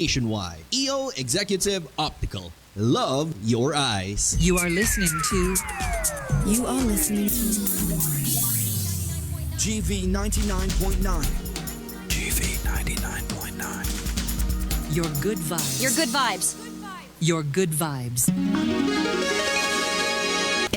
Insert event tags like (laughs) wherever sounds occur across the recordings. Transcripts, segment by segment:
nationwide. EO Executive Optical. Love your eyes. You are listening to You are listening to GV 99.9. GV 99.9. Your Good Vibes. Your good vibes. Your Good Vibes.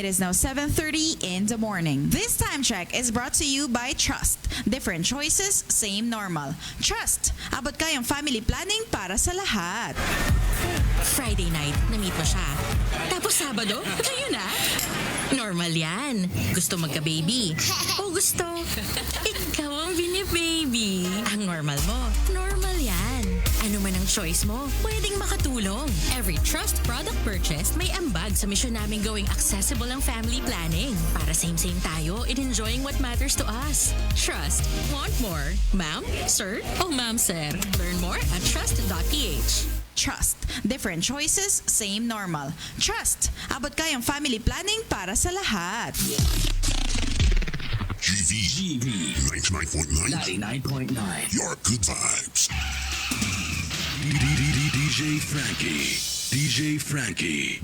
It is now 7.30 in the morning. This time check is brought to you by Trust. Different choices, same normal. Trust. Abot kayang family planning para sa lahat. Friday night, na-meet mo siya. Tapos Sabado, kayo na. Normal yan. Gusto magka-baby. O gusto, ikaw ang bini-baby. Ang normal mo, normal yan. Ano man ang choice mo, pwedeng makatulong. Every Trust product purchased may ambag sa mission namin gawing accessible ang family planning. Para same-same tayo in enjoying what matters to us. Trust. Want more? Ma'am? Sir? O ma'am sir? Learn more at trust.ph. Trust. Different choices, same normal. Trust. Abot kayang family planning para sa lahat. GV. GV 99.9. 99.9. Your good vibes. DJ Frankie. DJ Frankie.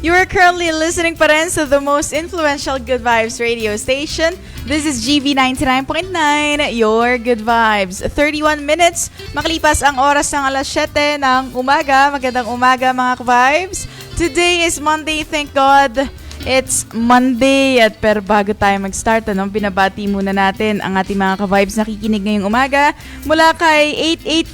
You are currently listening pa rin sa the most influential Good Vibes radio station. This is GV 99.9, your Good Vibes. 31 minutes, makalipas ang oras ng alas 7 ng umaga. Magandang umaga mga vibes. Today is Monday, thank God. It's Monday at pero bago tayo mag-start, ano, binabati muna natin ang ating mga ka-vibes nakikinig ngayong umaga. Mula kay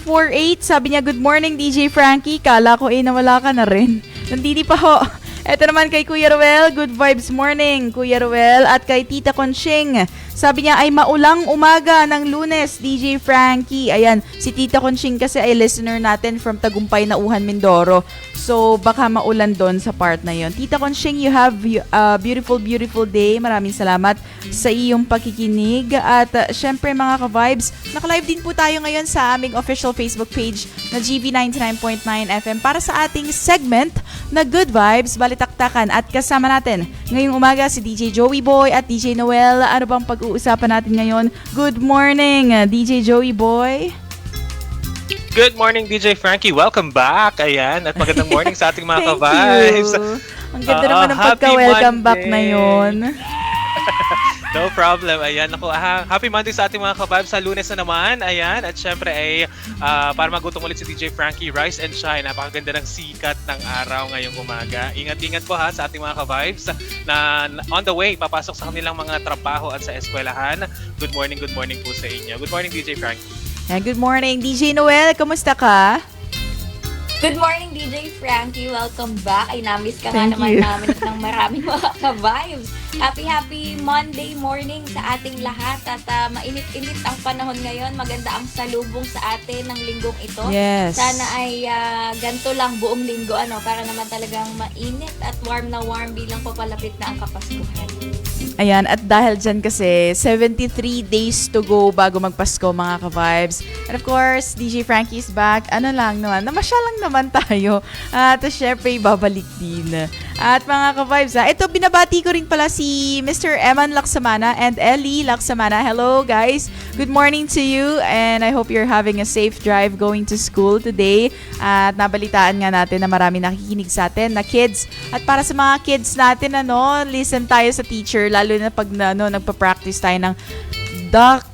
8848, sabi niya, Good morning DJ Frankie. Kala ko eh nawala ka na rin. (laughs) Nandini pa ho. Ito naman kay Kuya Ruel, good vibes morning, Kuya Ruel. At kay Tita Conching, sabi niya ay maulang umaga ng lunes, DJ Frankie. Ayan, si Tita Conching kasi ay listener natin from Tagumpay, Nauhan, Mindoro. So, baka maulan doon sa part na yon. Tita Conching, you have a beautiful, beautiful day. Maraming salamat sa iyong pakikinig. At uh, syempre mga ka-vibes, naka-live din po tayo ngayon sa aming official Facebook page na GV99.9 FM para sa ating segment na Good Vibes, Balitaktakan. At kasama natin ngayong umaga si DJ Joey Boy at DJ Noel. Ano bang pag-uusapan natin ngayon? Good morning, uh, DJ Joey Boy. Good morning, DJ Frankie. Welcome back. Ayan. At magandang morning sa ating mga (laughs) ka-vibes. Ang ganda Oo, naman ng pagka-welcome back na yon. (laughs) No problem. Ayan. Ako, ah, happy Monday sa ating mga ka-vibes sa lunes na naman. Ayan. At syempre ay ah, para magutom ulit si DJ Frankie, Rise and Shine. Napakaganda ng sikat ng araw ngayong umaga. Ingat-ingat po ha sa ating mga ka-vibes na on the way, papasok sa kanilang mga trabaho at sa eskwelahan. Good morning, good morning po sa inyo. Good morning, DJ Frankie. Ayan, good morning, DJ Noel. Kamusta ka? Good morning, DJ Frankie. Welcome back. Ay, namiss ka nga Thank naman you. namin ng maraming mga (laughs) ka-vibes. Happy, happy Monday morning sa ating lahat. At ah, mainit-init ang panahon ngayon. Maganda ang salubong sa atin ng linggong ito. Yes. Sana ay ah, ganito lang buong linggo ano para naman talagang mainit at warm na warm bilang papalapit na ang Kapaskuhan. Ayan, at dahil dyan kasi, 73 days to go bago magpasko mga ka-vibes. And of course, DJ Frankie's back. Ano lang naman, namasya lang naman tayo. At syempre, babalik din. At mga ka-vibes, ha, ito binabati ko rin pala si Mr. Eman Laksamana and Ellie Laksamana. Hello guys, good morning to you and I hope you're having a safe drive going to school today. At nabalitaan nga natin na marami nakikinig sa atin na kids. At para sa mga kids natin, ano, listen tayo sa teacher, lalo na pag ano, nagpa-practice tayo ng duck,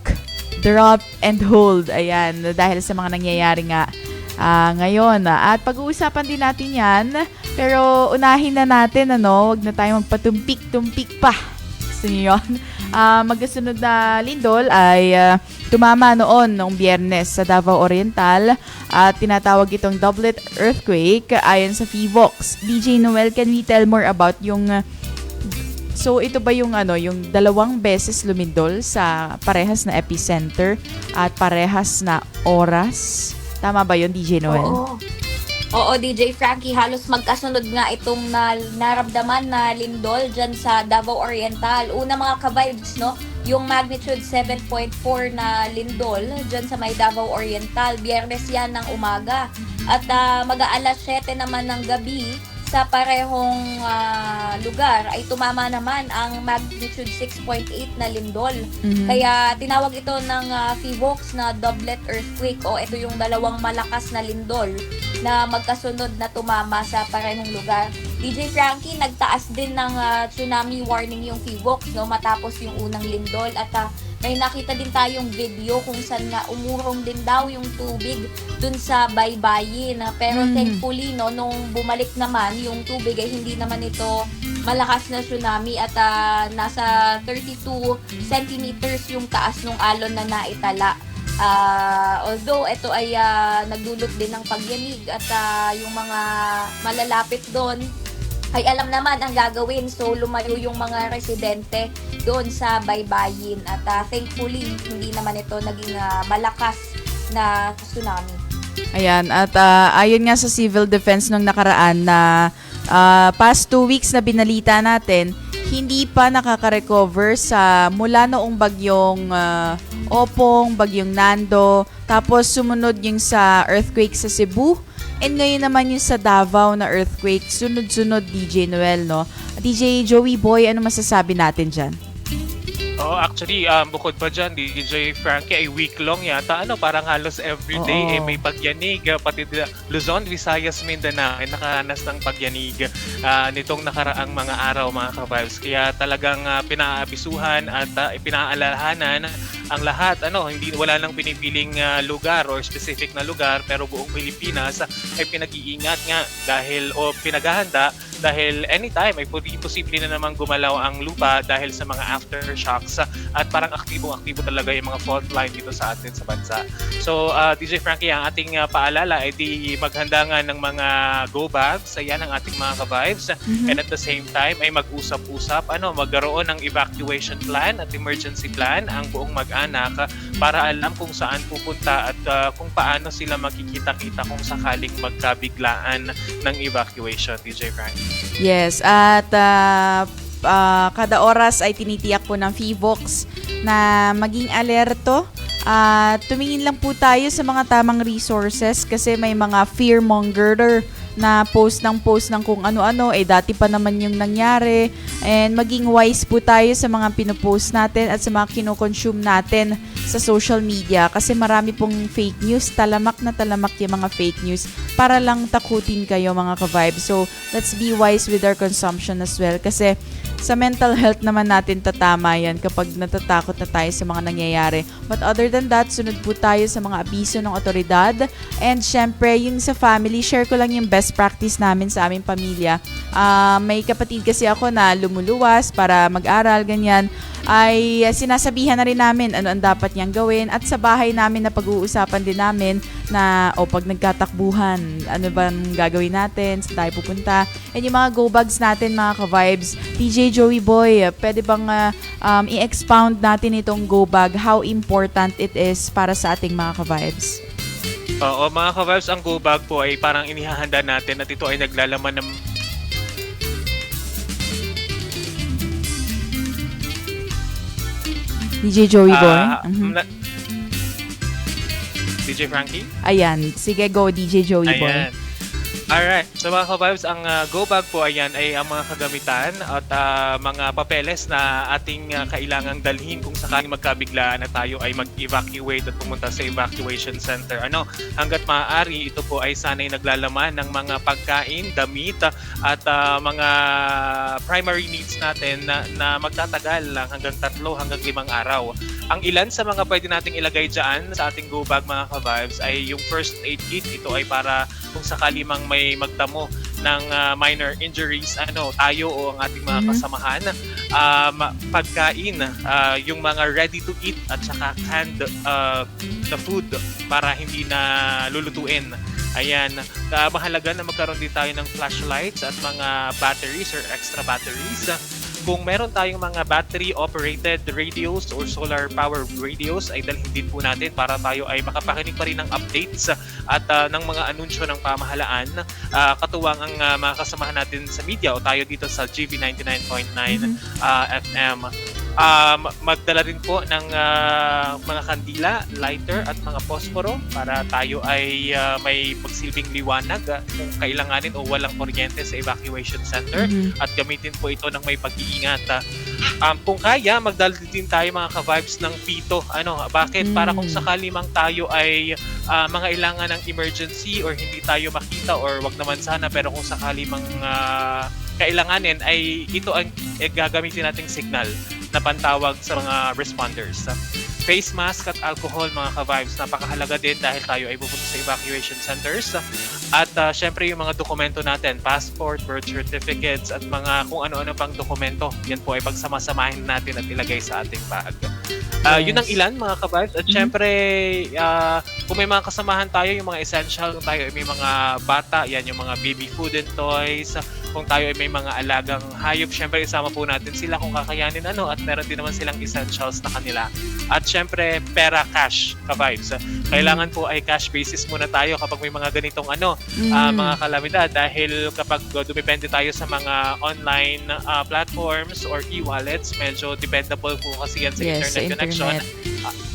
drop, and hold. Ayan, dahil sa mga nangyayari nga ah, ngayon. At pag-uusapan din natin yan. Pero unahin na natin, ano, wag na tayo magpatumpik-tumpik pa. Gusto niyo yun? (laughs) Ah, magkasunod na lindol ay ah, tumama noon noong biyernes sa Davao Oriental at tinatawag itong doublet earthquake ayon sa FIVOX. DJ Noel, can we tell more about yung So ito ba yung ano, yung dalawang beses lumindol sa parehas na epicenter at parehas na oras? Tama ba yun, DJ Noel? Oo. Oo, DJ Frankie, halos magkasunod nga itong na, naramdaman na lindol dyan sa Davao Oriental. Una mga ka-vibes, no? Yung magnitude 7.4 na lindol dyan sa may Davao Oriental. Biyernes yan ng umaga. At ah, mag-aalas 7 naman ng gabi sa parehong ah, lugar ay tumama naman ang magnitude 6.8 na lindol. Mhm. Kaya tinawag ito ng uh, FIVOX na doublet earthquake o ito yung dalawang malakas na lindol na magkasunod na tumama sa parehong lugar. DJ Frankie, nagtaas din ng ah, tsunami warning yung FIVOX no, matapos yung unang lindol at ah, may nakita din tayong video kung saan nga umurong din daw yung tubig dun sa baybayin. Ah, Pero Mm. thankfully, no, nung bumalik naman yung tubig ay hindi naman ito malakas na tsunami at ah, nasa 32 centimeters yung taas ng alon na naitala. Ah, although ito ay ah, nagdulot din ng pagyanig at ah, yung mga malalapit doon ay alam naman ang gagawin. So lumayo yung mga residente doon sa baybayin. At ah, thankfully hindi naman ito naging ah, malakas na tsunami. Ayan, at ah, ayon nga sa civil defense nung nakaraan na ah, past two weeks na binalita natin, hindi pa nakaka-recover sa mula noong bagyong ah, Opong, bagyong Nando, tapos sumunod yung sa earthquake sa Cebu, and ngayon naman yung sa Davao na earthquake, sunod-sunod DJ Noel, no? DJ Joey Boy, ano masasabi natin dyan? Oo, actually, um, bukod pa dyan, DJ Frankie ay week long yata. Ano, parang halos everyday Oo. eh, may pagyanig. Uh, Pati di- Luzon, Visayas, Mindanao ay nakaranas ng pagyanig ah, nitong nakaraang mga araw, mga ka-vibes. Kaya talagang uh, pinaabisuhan at uh, pinaalalahanan ang lahat. Ano, hindi wala nang pinipiling ah, lugar or specific na lugar, pero buong Pilipinas ay pinag-iingat nga dahil o pinaghahanda dahil anytime ay posible na naman gumalaw ang lupa dahil sa mga aftershocks ah, at parang aktibong-aktibo talaga yung mga fault line dito sa atin sa bansa. So, ah, DJ Frankie, ang ating ah, paalala ay di maghanda nga ng mga go bags. Ayan ang ating mga ka-vibes. And at the same time ay mag-usap-usap, ano, magkaroon ng evacuation plan at emergency plan ang buong mag-anak para alam kung saan pupunta at ah, kung paano sila magkikita-kita kung sakaling magkabiglaan ng evacuation, DJ Frankie. Yes, at ah, ah, kada oras ay tinitiyak po ng FIVOX na maging alerto. At tumingin lang po tayo sa mga tamang resources kasi may mga fearmongerer na post ng post ng kung ano-ano eh dati pa naman yung nangyari. And maging wise po tayo sa mga pinopost natin at sa mga kinoconsume natin sa social media. Kasi marami pong fake news talamak na talamak yung mga fake news para lang takutin kayo mga ka-vibe. So let's be wise with our consumption as well. Kasi sa mental health naman natin tatama yan kapag natatakot na tayo sa mga nangyayari. But other than that, sunod po tayo sa mga abiso ng otoridad. And syempre, yung sa family, share ko lang yung best practice namin sa aming pamilya. Ah, may kapatid kasi ako na lumuluwas para mag-aral, ganyan ay sinasabihan na rin namin ano ang dapat niyang gawin at sa bahay namin na pag-uusapan din namin na o pag nagkatakbuhan ano bang gagawin natin saan tayo pupunta. And yung mga go bags natin mga ka-vibes DJ Joey Boy pwede bang ah, um, i-expound natin itong go bag? How important it is para sa ating mga ka-vibes? Oo, mga ka-vibes, ang go bag po ay parang inihahanda natin at ito ay naglalaman ng DJ Joey Boy Ah, Mhm. na- DJ Frankie? ayan sige go DJ Joey Boy Ayan. Alright. So mga ka-vibes, ang ah, go bag po ayan ay ang mga kagamitan at ah, mga papeles na ating ah, kailangang dalhin kung sakaling magkabiglaan na tayo ay mag-evacuate at pumunta sa evacuation center. Ano, hanggat maaari ito po ay sanay naglalaman ng mga pagkain, damit at ah, mga primary needs natin na, na magtatagal lang hanggang tatlo hanggang limang araw. Ang ilan sa mga pwede nating ilagay dyan sa ating go bag mga ka-vibes ay yung first aid kit. Ito ay para kung sakali mang may magdamo ng ah, minor injuries, ano, tayo o ang ating mga Mhm. kasamahan. Um, pagkain, ah, yung mga ready to eat at saka canned ah, na food para hindi na lulutuin. Ayan, uh, mahalaga na magkaroon din tayo ng flashlights at mga batteries or extra batteries. Kung meron tayong mga battery-operated radios or solar-powered radios, ay dalhin din po natin para tayo ay makapakinig pa rin ng updates at ah, ng mga anunsyo ng pamahalaan. Ah, katuwang ang ah, mga kasamahan natin sa media o tayo dito sa GV 99.9 ah, FM. Um, magdala rin po ng ah, mga kandila, lighter at mga posporo para tayo ay ah, may pagsilbing liwanag kung kailanganin o walang kuryente sa evacuation center Mhm. at gamitin po ito ng may pag-iingat. Um, kung kaya, magdala din tayo mga ka-vibes ng pito. Ano, bakit? Para kung Mm. sakali mang tayo ay ah, mga ilangan ng emergency or hindi tayo makita or wag naman sana pero kung sakali mang ah, kailanganin ay ito ang eh, gagamitin nating signal na pantawag sa mga responders. Face mask at alcohol mga ka-vibes napakahalaga din dahil tayo ay pupunta sa evacuation centers. At ah, syempre yung mga dokumento natin, passport, birth certificates at mga kung ano-ano pang dokumento, yan po ay pagsamasamahin natin at ilagay sa ating bag. Yes. Yun ang ilan mga ka-vibes. At Mhm. syempre, ah, kung may mga kasamahan tayo, yung mga essential, kung tayo ay may mga bata, yan yung mga baby food and toys, kung tayo ay may mga alagang hayop, syempre isama po natin sila kung kakayanin ano at meron din naman silang essentials na kanila. At syempre, pera cash ka-vibes. Kailangan po ay cash basis muna tayo kapag may mga ganitong ano, ah, Mm. mga kalamidad dahil kapag uh, dumepende tayo sa mga online ah, platforms or e-wallets, medyo dependable po kasi yan sa Yes, sa internet connection. internet.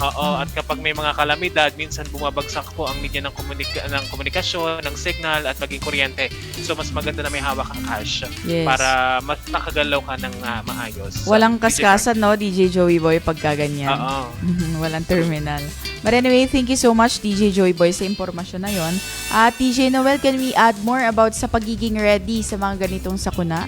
Oo, Mm. at kapag may mga kalamidad, minsan bumabagsak po ang linya ng, komunika- ng komunikasyon, ng signal at maging kuryente. So mas maganda na may hawak kang cash Yes. para mas nakagalaw ka ng ah, maayos. Walang DJ kaskasan, no, DJ Joey Boy, pagka ganyan. Oo. (laughs) Walang terminal. But anyway, thank you so much, DJ Joy Boy, sa impormasyon na yon. At DJ Noel, can we add more about sa pagiging ready sa mga ganitong sakuna?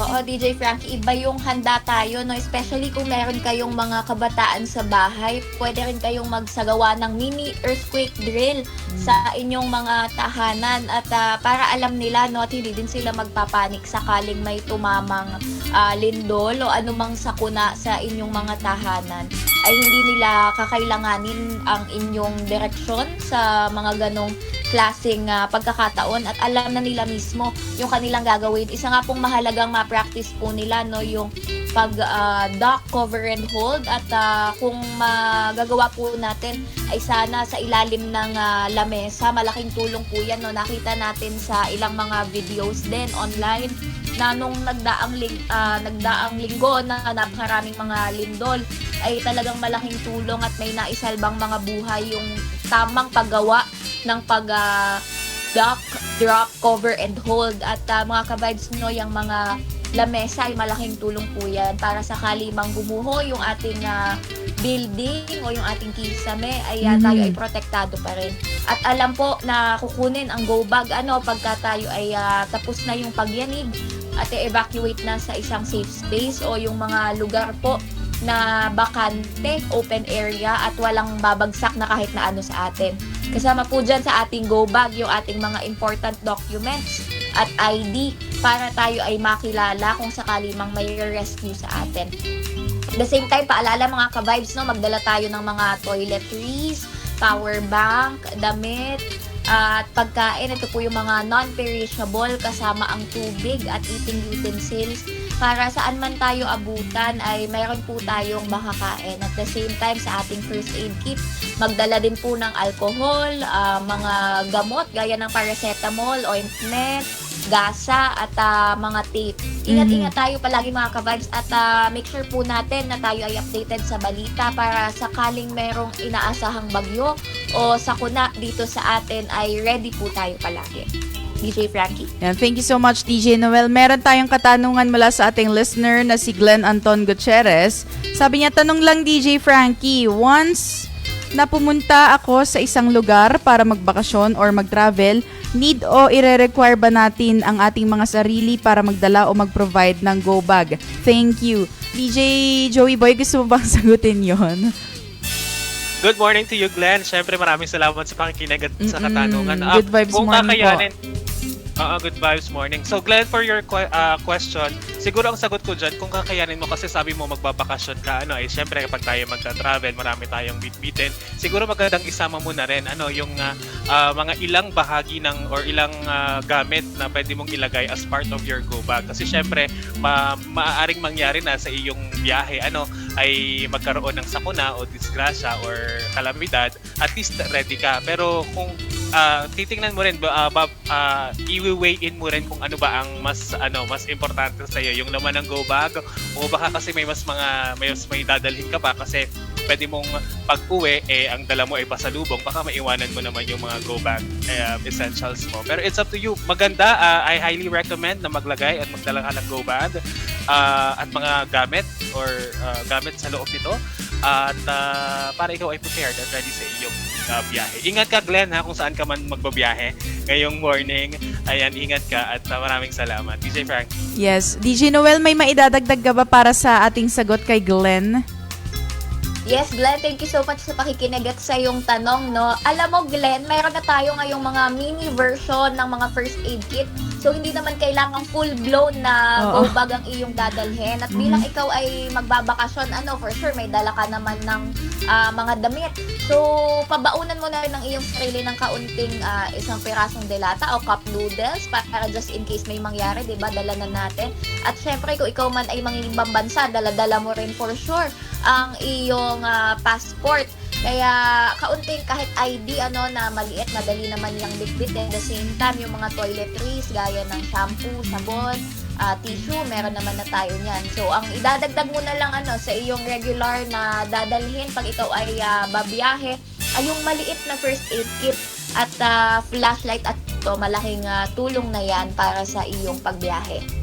Oo, DJ Frankie, iba yung handa tayo, no? Especially kung meron kayong mga kabataan sa bahay, pwede rin kayong magsagawa ng mini earthquake drill sa inyong mga tahanan at ah, para alam nila, no, at hindi din sila magpapanik sakaling may tumamang ah, lindol o anumang sakuna sa inyong mga tahanan ay hindi nila kakailanganin ang inyong direksyon sa mga ganong klaseng ah, pagkakataon at alam na nila mismo yung kanilang gagawin. Isa nga pong mahalagang ma-practice po nila no yung pag ah, dock, cover and hold at ah, kung magagawa po natin ay sana sa ilalim ng ah, lamesa. Malaking tulong po yan no. Nakita natin sa ilang mga videos din online na nung nagdaang ling, ah, nagdaang linggo na napakaraming mga lindol ay talagang malaking tulong at may naisalbang mga buhay yung tamang paggawa ng pag ah, dock, drop, cover, and hold. At ah, mga ka-vibes nyo, yung mga lamesa ay malaking tulong po yan para sakali mang gumuho yung ating ah, building o yung ating kisame ay Mhm. tayo ay protektado pa rin. At alam po na kukunin ang go bag ano pagka tayo ay ah, tapos na yung pagyanig at evacuate na sa isang safe space o yung mga lugar po na bakante, open area at walang babagsak na kahit na ano sa atin. Kasama po dyan sa ating go bag yung ating mga important documents at ID para tayo ay makilala kung sakali mang may rescue sa atin. At the same time, paalala mga ka-vibes, no, magdala tayo ng mga toiletries, power bank, damit, at pagkain. Ito po yung mga non-perishable kasama ang tubig at eating utensils para saan man tayo abutan ay mayroon po tayong makakain. At the same time, sa ating first aid kit, magdala din po ng alcohol, ah, mga gamot gaya ng paracetamol, ointment, gasa, at ah, mga tape. Ingat-ingat tayo palagi mga ka-vibes at ah, make sure po natin na tayo ay updated sa balita para sakaling merong inaasahang bagyo o sakuna dito sa atin ay ready po tayo palagi. DJ Frankie. Yan, thank you so much, DJ Noel. Meron tayong katanungan mula sa ating listener na si Glenn Anton Gutierrez. Sabi niya, tanong lang DJ Frankie, once na pumunta ako sa isang lugar para magbakasyon or mag-travel, need o ire-require ba natin ang ating mga sarili para magdala o mag-provide ng go bag? Thank you. DJ Joey Boy, gusto mo bang (laughs) sagutin yon? Good morning to you, Glenn. Siyempre, maraming salamat sa pakikinig at sa Mm-mm. katanungan. Good vibes kung morning po. Oo, good vibes morning. So, Glenn, for your que- ah, question, siguro ang sagot ko dyan, kung kakayanin mo, kasi sabi mo magbabakasyon ka, ano, eh, syempre kapag tayo magta-travel, marami tayong bit-bitin. Siguro magandang isama mo na rin, ano, yung ah, ah, mga ilang bahagi ng, or ilang ah, gamit na pwede mong ilagay as part of your go bag. Kasi syempre, ma maaaring mangyari na sa iyong biyahe, ano, ay magkaroon ng sakuna o disgrasya or kalamidad, at least ready ka. Pero kung ah, titingnan mo rin ba, ah, ba ah, i-weigh in mo rin kung ano ba ang mas ano mas importante sa iyo, yung laman ng go bag o baka kasi may mas mga may mas may dadalhin ka pa kasi pwede mong pag-uwi eh ang dala mo ay pasalubong baka maiwanan mo naman yung mga go bag eh, essentials mo. Pero it's up to you. Maganda ah, I highly recommend na maglagay at magdala ka ng go bag ah, at mga gamit or ah, gamit sa loob nito. At ah, para ikaw ay prepared at ready sa iyong ah, biyahe. Ingat ka Glenn ha kung saan ka man magbabiyahe ngayong morning. Ayan, ingat ka at ah, maraming salamat. DJ Frank. Yes. DJ Noel, may maidadagdag ka ba para sa ating sagot kay Glenn? Yes, Glenn, thank you so much sa pakikinig at sa iyong tanong, no? Alam mo, Glenn, mayroon na tayo ngayong mga mini version ng mga first aid kit. So, hindi naman kailangan full-blown na Oo. go bag ang iyong dadalhin. At bilang ikaw ay magbabakasyon, ano, for sure, may dala ka naman ng ah, mga damit. So, pabaunan mo na rin ang iyong sarili ng kaunting ah, isang pirasong delata o cup noodles para just in case may mangyari, di ba? Dala na natin. At syempre, kung ikaw man ay mangingimbang bansa, dala-dala mo rin for sure ang iyong ah, passport. Kaya kaunting kahit ID ano na maliit, madali naman yung bitbit at the same time yung mga toiletries gaya ng shampoo, sabon, ah, tissue, meron naman na tayo niyan. So ang idadagdag mo na lang ano sa iyong regular na dadalhin pag ikaw ay ah, babiyahe ay yung maliit na first aid kit at ah, flashlight at to malaking ah, tulong na yan para sa iyong pagbiyahe.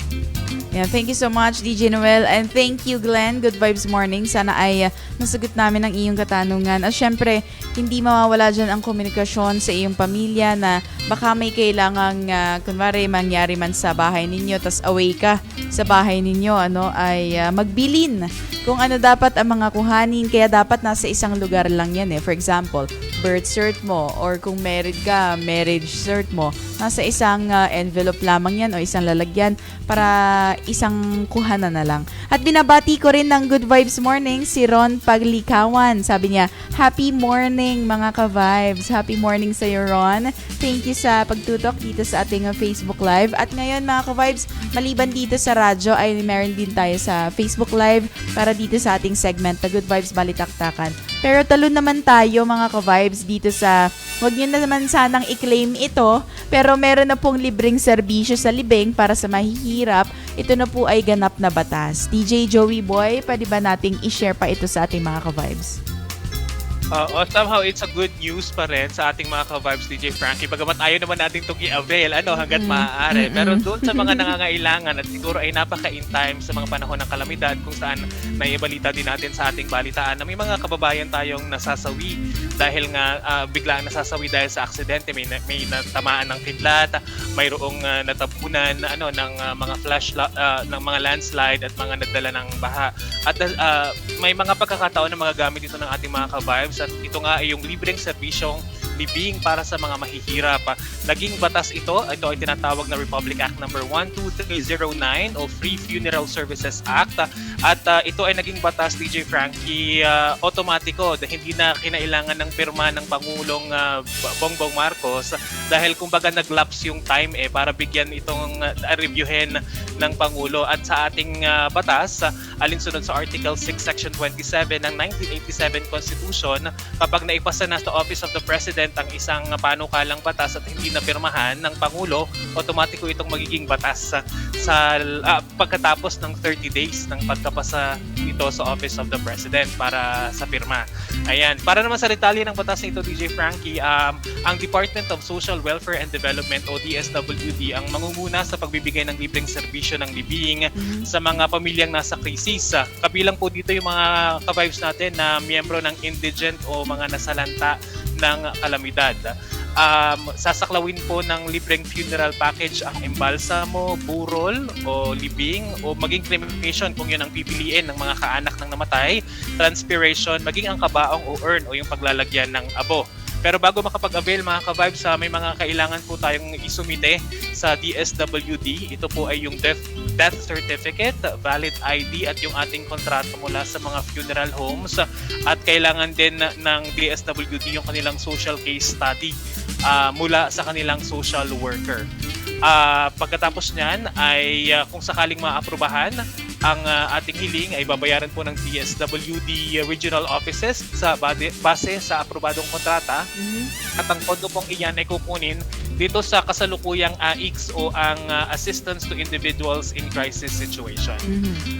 Yeah, thank you so much, DJ Noel. And thank you, Glenn. Good Vibes Morning. Sana ay uh, nasagot namin ang iyong katanungan. At syempre, hindi mawawala dyan ang komunikasyon sa iyong pamilya na baka may kailangang, uh, kunwari, mangyari man sa bahay ninyo, tas away ka sa bahay ninyo, ano, ay uh, magbilin kung ano dapat ang mga kuhanin. Kaya dapat nasa isang lugar lang yan eh. For example, birth cert mo or kung married ka, marriage cert mo, nasa isang uh, envelope lamang yan o isang lalagyan para isang kuhanan na lang. At binabati ko rin ng Good Vibes Morning si Ron Paglikawan. Sabi niya, Happy morning mga ka-vibes. Happy morning sa iyo, Ron. Thank you sa pagtutok dito sa ating uh, Facebook Live. At ngayon mga ka-vibes, maliban dito sa radyo ay meron din tayo sa Facebook Live para dito sa ating segment, The Good Vibes Balitaktakan. Pero talo naman tayo mga ka-vibes dito sa, wag nyo na naman sanang i-claim ito, pero meron na pong libreng serbisyo sa libing para sa mahihirap. Ito na po ay ganap na batas. DJ Joey Boy, pwede ba nating i-share pa ito sa ating mga ka-vibes? Oo, somehow it's a good news pa rin sa ating mga ka-vibes DJ Frankie. Bagamat ayaw naman natin itong i-avail, ano, hanggat maaari. Pero doon sa mga (laughs) nangangailangan at siguro ay napaka-in time sa mga panahon ng kalamidad kung saan naibalita din natin sa ating balitaan na may mga kababayan tayong nasasawi dahil nga ah, biglang nasasawi dahil sa aksidente. May, may natamaan ng kidlat, mayroong ah, natabunan ano, ng ah, mga flash la- ah, ng mga landslide at mga nagdala ng baha. At ah, may mga pagkakataon na mga gamit ito ng ating mga ka-vibes at ito nga ay yung libreng serbisyong libing para sa mga mahihirap. Ah, Naging batas ito, ito ay tinatawag na Republic Act number 12309 o Free Funeral Services Act. Ah, At ah, ito ay naging batas DJ Frankie ah, otomatiko dahil hindi na kinailangan ng pirma ng Pangulong ah, Bongbong Marcos dahil kumbaga nag-lapse yung time eh para bigyan itong ah, reviewin ng Pangulo at sa ating ah, batas ah, alinsunod sa Article 6 Section 27 ng 1987 Constitution kapag naipasa na sa Office of the President ang isang panukalang batas at hindi na pirmahan ng Pangulo, otomatiko itong magiging batas sa, sa ah, pagkatapos ng 30 days ng pagkapasa nito sa Office of the President para sa pirma. Ayan, para naman sa detalye ng batas nito DJ Frankie, um, ang Department of Social Welfare and Development o DSWD ang mangunguna sa pagbibigay ng libreng serbisyo ng libing sa mga pamilyang nasa krisis. Ah, Kabilang po dito yung mga ka-vibes natin na miyembro ng indigent o mga nasalanta ng kalamidad. Um, sasaklawin po ng libreng funeral package ang embalsamo, burol o libing o maging cremation kung yun ang pipiliin ng mga kaanak ng namatay, transpiration, maging ang kabaong o urn o yung paglalagyan ng abo. Pero bago makapag-avail mga ka-vibes, ah, may mga kailangan po tayong isumite sa DSWD. Ito po ay yung death, death certificate, valid ID at yung ating kontrato mula sa mga funeral homes. At kailangan din ng DSWD yung kanilang social case study ah, mula sa kanilang social worker. Ah, pagkatapos niyan ay ah, kung sakaling maaprubahan, ang ah, ating hiling ay babayaran po ng DSWD regional offices sa bade- base sa aprobadong kontrata at ang pondo pong iyan ay kukunin dito sa kasalukuyang AIX o ang ah, Assistance to Individuals in Crisis Situation.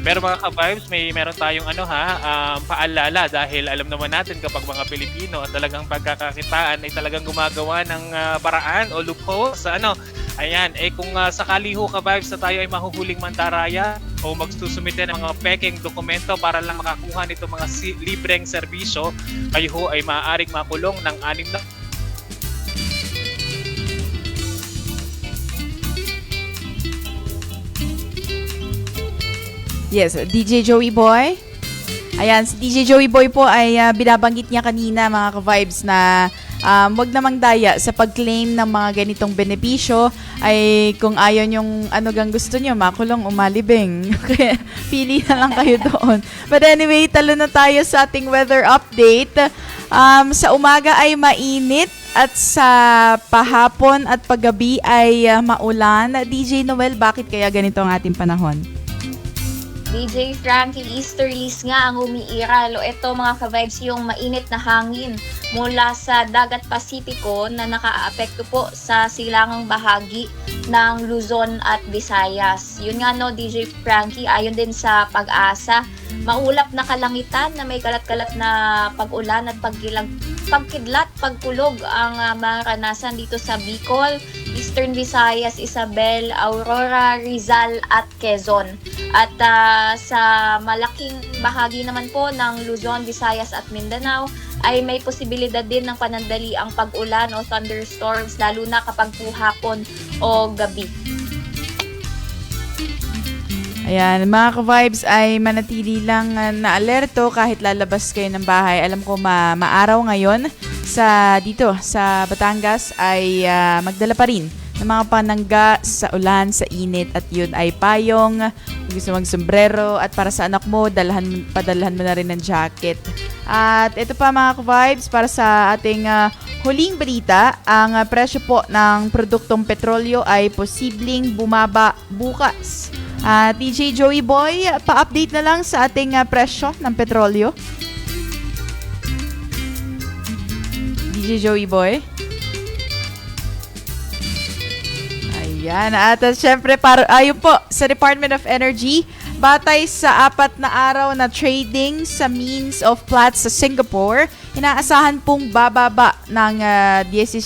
Pero mga ka-vibes, may meron tayong ano ha, um, paalala dahil alam naman natin kapag mga Pilipino at talagang pagkakakitaan ay talagang gumagawa ng ah, paraan o loophole sa ano. Ayan, eh kung ah, sakali ho ka-vibes na tayo ay mahuhuling mandaraya o magsusumite ng mga peking dokumento para lang makakuha nito mga si- libreng serbisyo, kayo ho ay maaaring makulong ng anim na Yes, DJ Joey Boy. Ayan, si DJ Joey Boy po ay ah, binabanggit niya kanina mga ka-vibes na um, wag namang daya sa pag-claim ng mga ganitong benepisyo ay kung ayaw yung ano gang gusto niyo, makulong o malibing. (laughs) Kaya pili na lang kayo doon. But anyway, talo na tayo sa ating weather update. Um, sa umaga ay mainit at sa pahapon at paggabi ay ah, maulan. DJ Noel, bakit kaya ganito ang ating panahon? DJ Frankie Easterlies nga ang umiiral. Ito mga ka-vibes yung mainit na hangin mula sa dagat Pasipiko na nakaaapekto po sa silangang bahagi ng Luzon at Visayas. Yun nga no, DJ Frankie, ayon din sa pag-asa, maulap na kalangitan na may kalat-kalat na pag-ulan at pagkilag, pagkidlat, pagkulog ang uh, maranasan dito sa Bicol, Eastern Visayas, Isabel, Aurora, Rizal at Quezon. At ah, sa malaking bahagi naman po ng Luzon, Visayas at Mindanao ay may posibilidad din ng panandali ang pag-ulan o thunderstorms lalo na kapag po hapon o gabi. Ayan, mga ka-vibes ay manatili lang uh, na alerto kahit lalabas kayo ng bahay. Alam ko ma maaraw ngayon sa dito sa Batangas ay ah, magdala pa rin ng mga panangga sa ulan, sa init at yun ay payong, kung gusto mag sombrero at para sa anak mo, dalhan, padalhan mo na rin ng jacket. At ito pa mga ka-vibes para sa ating ah, huling balita, ang ah, presyo po ng produktong petrolyo ay posibleng bumaba bukas. Ah, DJ Joey Boy, pa-update na lang sa ating ah, presyo ng petrolyo. DJ Joey Boy. Ayan. At uh, syempre, para, ayun po, sa Department of Energy, batay sa apat na araw na trading sa means of Platts sa Singapore, inaasahan pong bababa ng ah, 17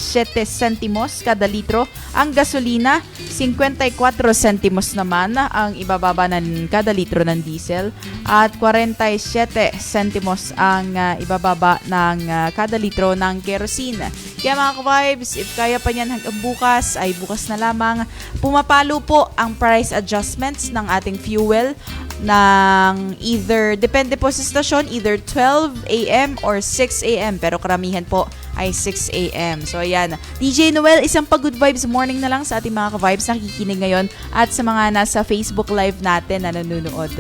centimos kada litro ang gasolina, 54 centimos naman ang ibababa ng kada litro ng diesel at 47 centimos ang ah, ibababa ng ah, kada litro ng kerosene. Kaya mga ka-vibes, if kaya pa niyan hanggang bukas, ay bukas na lamang. Pumapalo po ang price adjustments ng ating fuel ng either, depende po sa stasyon, either 12 a.m. or 6 a.m. Pero karamihan po ay 6 a.m. So ayan, DJ Noel, isang pag-good vibes morning na lang sa ating mga ka-vibes na kikinig ngayon at sa mga nasa Facebook Live natin na nanonood.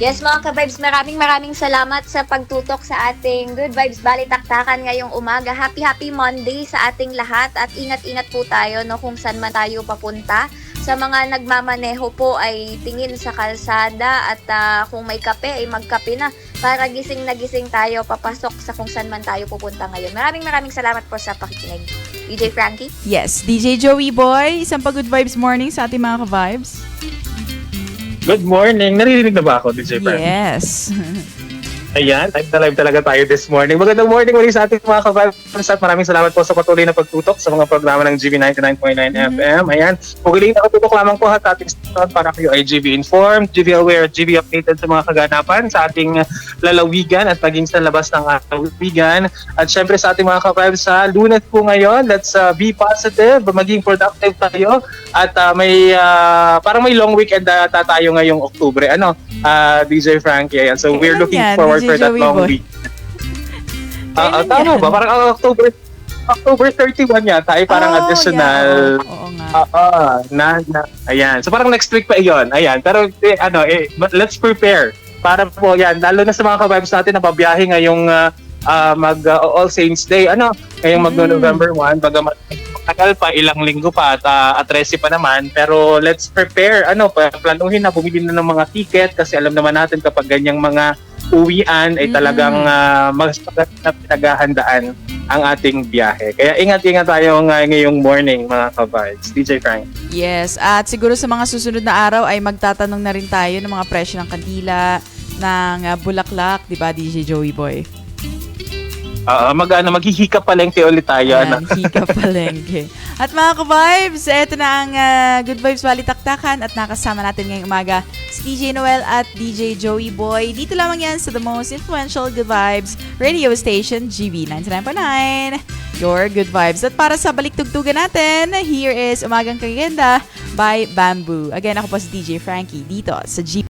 Yes mga ka-vibes, maraming maraming salamat sa pagtutok sa ating Good Vibes Balitaktakan ngayong umaga. Happy happy Monday sa ating lahat at ingat-ingat po tayo no kung saan man tayo papunta. Sa mga nagmamaneho po ay tingin sa kalsada at ah, kung may kape ay magkape na para gising na gising tayo papasok sa kung saan man tayo pupunta ngayon. Maraming maraming salamat po sa pakikinig. DJ Frankie? Yes, DJ Joey Boy, isang pag-good vibes morning sa ating mga ka-vibes. Good morning. Naririnig na ba ako, DJ Frank? Yes. (laughs) Ayan, live na live talaga tayo this morning. Magandang morning muli sa ating mga ka-vibes at maraming salamat po sa patuloy na pagtutok sa mga programa ng GB 99.9 FM. Ayan, pugiling na katutok lamang po sa ating station para kayo ay GB informed, GB aware, GB updated sa mga kaganapan sa ating lalawigan at maging sa labas ng lalawigan. At syempre sa ating mga ka-vibes sa lunes po ngayon, let's uh, be positive, maging productive tayo at uh, may uh, parang may long weekend na tayo ngayong Oktubre. Ano, uh, DJ Frankie. Ayan. So we're looking yan, forward DJ for that Joey long Boy? week. Ah, ah, Kailan tama yan? ba? Parang ah, October October 31 yata ay parang Oh, additional yeah, oo, oo nga. Ah, ah, na, na, ayan. So parang next week pa iyon. Ayan. Pero eh, ano, eh, but let's prepare para po yan. Lalo na sa mga ka-vibes natin na babiyahe ngayong ah, ah, mag ah, All Saints Day. Ano, ngayong Mm. mag-November 1, bagamat tagal pa, ilang linggo pa at, uh, at resi pa naman. Pero let's prepare, ano, planuhin na bumili na ng mga ticket kasi alam naman natin kapag ganyang mga uwian ay talagang uh, mas na pinaghahandaan ang ating biyahe. Kaya ingat-ingat tayo nga ngayong morning mga ka-vibes. DJ Frank. Yes, at siguro sa mga susunod na araw ay magtatanong na rin tayo ng mga presyo ng kandila, ng uh, bulaklak, di ba, DJ Joey Boy? Uh, mag, ano, maghihika palengke ulit tayo. Ayan, ano? (laughs) hika palengke. At mga ka-vibes, eto na ang uh, Good Vibes Balitaktakan at nakasama natin ngayong umaga si DJ Noel at DJ Joey Boy. Dito lamang yan sa the most influential Good Vibes radio station, GB 99.9. Your Good Vibes. At para sa baliktugtugan natin, here is Umagang Kaganda by Bamboo. Again, ako po si DJ Frankie dito sa GB